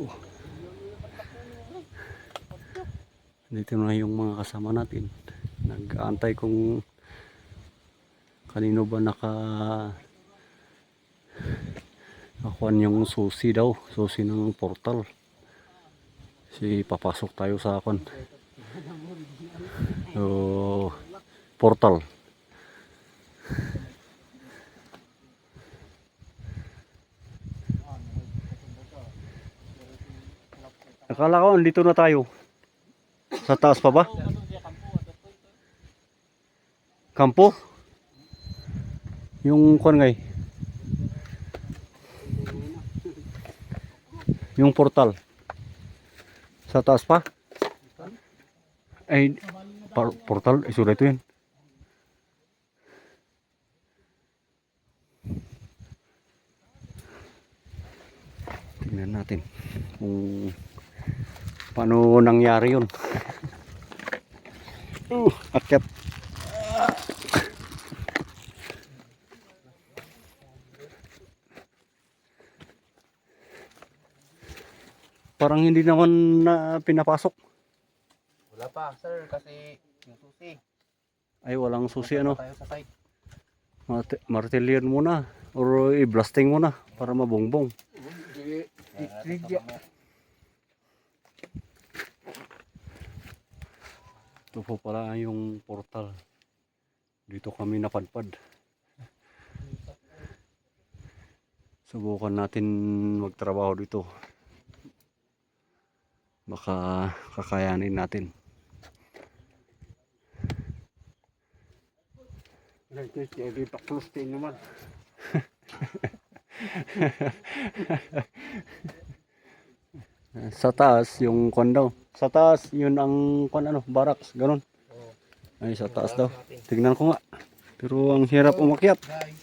Oh. Dito na yung mga kasama natin. Nag-aantay kung kanino ba naka nakuhan yung susi daw. Susi ng portal. Si papasok tayo sa akon. So, portal. Akala ko andito na tayo. Sa taas pa ba? Kampo? Yung kuan ngay. Yung portal. Sa taas pa? Ay, portal, isura ito yun. Tingnan natin kung paano nangyari yun. Uh, akyat. Parang hindi naman na pinapasok. Wala pa, sir, kasi yung susi. Ay, walang susi ano. Tayo sa site. Martilyon muna. Or i-blasting muna para mabongbong. Trigya. Ito po pala yung portal. Dito kami napadpad. Subukan natin magtrabaho dito. Baka kakayanin natin. Hindi pa close din naman. Sa taas, yung daw. Sa taas, yun ang kwan ano, barracks, ganun. Oo. Ay, sa taas daw. Tignan ko nga. Pero ang hirap umakyat. Guys,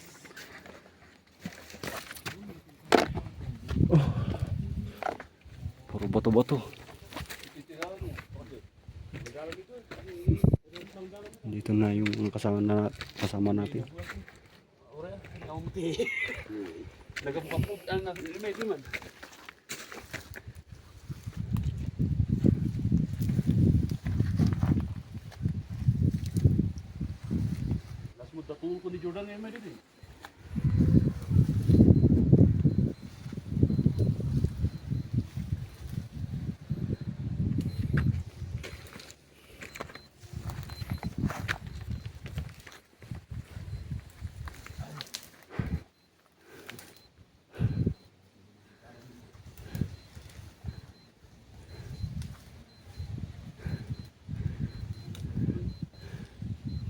Puro bato-bato. Dito na yung kasama na kasama natin. Nagapapapot ang nasimay కూలుకుని చూడండి ఏమరిది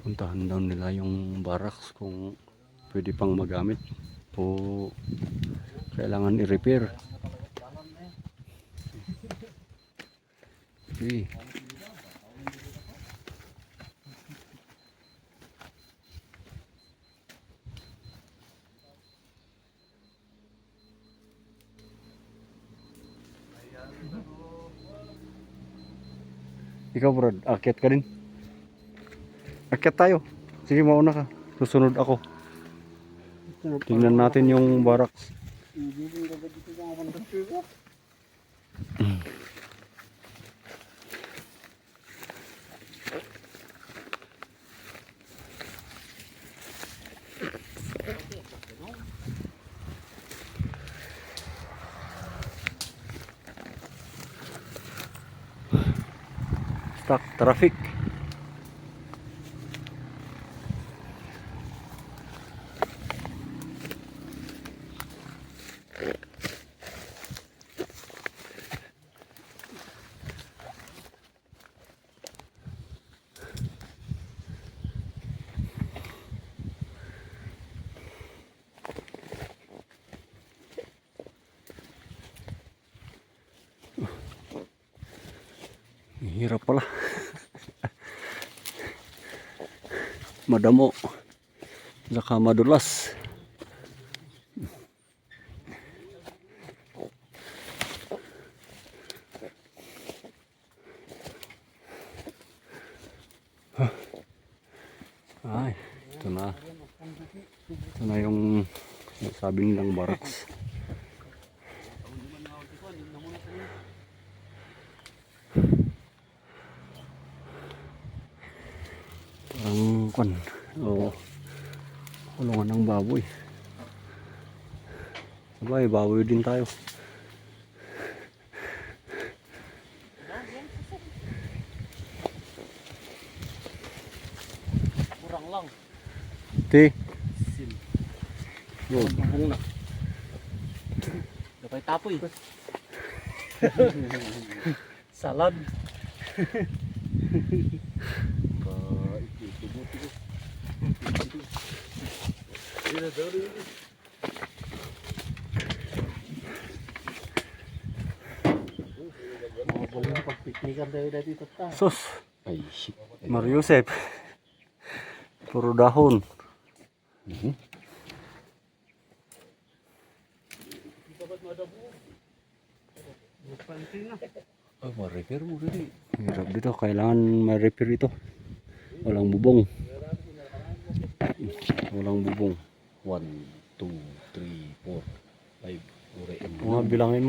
Puntahan daw nila yung barracks kung pwede pang magamit o kailangan i-repair. Okay. Ikaw Brad, akyat ka din. Akyat tayo. Sige, mauna ka. Susunod ako. Tingnan natin yung barracks. Stuck traffic. Ang Hirap pala. Madamo. Saka madulas. Ay, ito na. Ito na yung sabi nilang barracks. Kwan. Oo. Kulungan ng baboy. Sabay, baboy din tayo. Kurang lang. Ti, Sim. yun. Bubong na. Dapat tapoy. Salad. Pagpiknikan tayo dati tata. Sus, Ay, shit. Mario Josep. Puro dahon. Ay, ma-repair mo rin Hirap dito, kailangan may repair ito. Walang bubong. Walang bubong. 1, 2, 3, 4, 5, 4, Mga bilangin mo.